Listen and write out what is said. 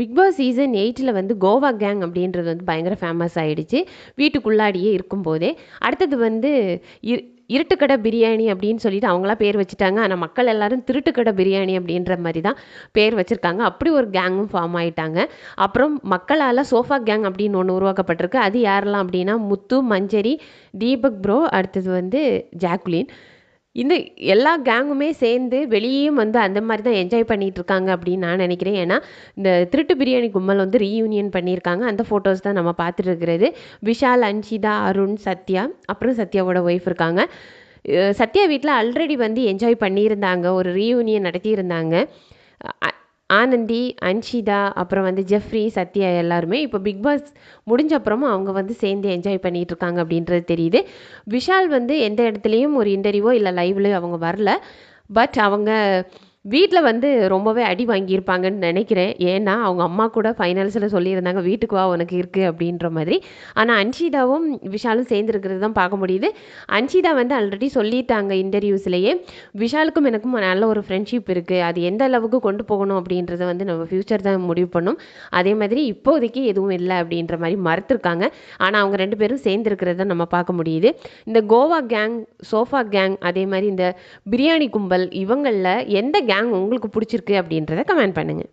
Big Boss season எயிட்டில் வந்து Goa gang அப்படின்றது வந்து பயங்கர ஃபேமஸ் ஆகிடுச்சு வீட்டுக்குள்ளாடியே இருக்கும்போதே. அடுத்தது வந்து இரு இருட்டுக்கடை பிரியாணி அப்படின்னு சொல்லிட்டு அவங்களாம் பேர் வச்சுட்டாங்க. ஆனால் மக்கள் எல்லாரும் திருட்டுக்கடை பிரியாணி அப்படின்ற மாதிரி தான் பேர் வச்சுருக்காங்க. அப்படி ஒரு கேங்கும் ஃபார்ம் ஆயிட்டாங்க. அப்புறம் மக்களால் சோஃபா கேங் அப்படின்னு ஒன்று உருவாக்கப்பட்டிருக்கு. அது யாரெல்லாம் அப்படின்னா முத்து மஞ்சரி தீபக் ப்ரோ அடுத்தது வந்து ஜாக்குலின். இந்த எல்லா கேங்குமே சேர்ந்து வெளியேயும் வந்து அந்த மாதிரி தான் என்ஜாய் பண்ணிகிட்ருக்காங்க இருக்காங்க அப்படின்னு நான் நினைக்கிறேன். ஏன்னா இந்த திருட்டு பிரியாணி கும்பல் வந்து ரீயூனியன் பண்ணியிருக்காங்க. அந்த ஃபோட்டோஸ் தான் நம்ம பார்த்துட்டு இருக்கிறது விஷால் அன்ஷிதா அருண் சத்யா அப்புறம் சத்யாவோட ஒய்ஃப் இருக்காங்க. சத்யா வீட்டில் ஆல்ரெடி வந்து என்ஜாய் பண்ணியிருந்தாங்க. ஒரு ரீயூனியன் நடத்தியிருந்தாங்க. ஆனந்தி அன்ஷிதா அப்புறம் வந்து ஜெஃப்ரி சத்யா எல்லாருமே இப்போ பிக் பாஸ் முடிஞ்ச அப்புறமும் அவங்க வந்து சேர்ந்து என்ஜாய் பண்ணிட்டு இருக்காங்க அப்படின்றது தெரியுது. விஷால் வந்து எந்த இடத்துலையும் ஒரு இன்டர்வியூவோ இல்லை லைவ்லையோ அவங்க வரல. பட் அவங்க வீட்டில் வந்து ரொம்பவே அடி வாங்கியிருப்பாங்கன்னு நினைக்கிறேன். ஏன்னா அவங்க அம்மா கூட ஃபைனல்ஸில் சொல்லியிருந்தாங்க வீட்டுக்கு வா உனக்கு இருக்குது அப்படின்ற மாதிரி. ஆனால் அன்ஷிதாவும் விஷாலும் சேர்ந்துருக்கிறது தான் பார்க்க முடியுது. அன்ஷிதா வந்து ஆல்ரெடி சொல்லிட்டாங்க இன்டர்வியூஸ்லேயே விஷாலுக்கும் எனக்கும் நல்ல ஒரு ஃப்ரெண்ட்ஷிப் இருக்குது அது எந்த அளவுக்கு கொண்டு போகணும்? அப்படின்றத வந்து நம்ம ஃப்யூச்சர் தான் முடிவு பண்ணும். அதே மாதிரி இப்போதைக்கு எதுவும் இல்லை அப்படின்ற மாதிரி மறுத்துருக்காங்க. ஆனால் அவங்க ரெண்டு பேரும் சேர்ந்துருக்கிறத நம்ம பார்க்க முடியுது. இந்த கோவா கேங் சோஃபா கேங் அதே மாதிரி இந்த பிரியாணி கும்பல் இவங்களில் எந்த கேங் உங்களுக்கு பிடிச்சிருக்கு அப்படின்றத கமெண்ட் பண்ணுங்கள்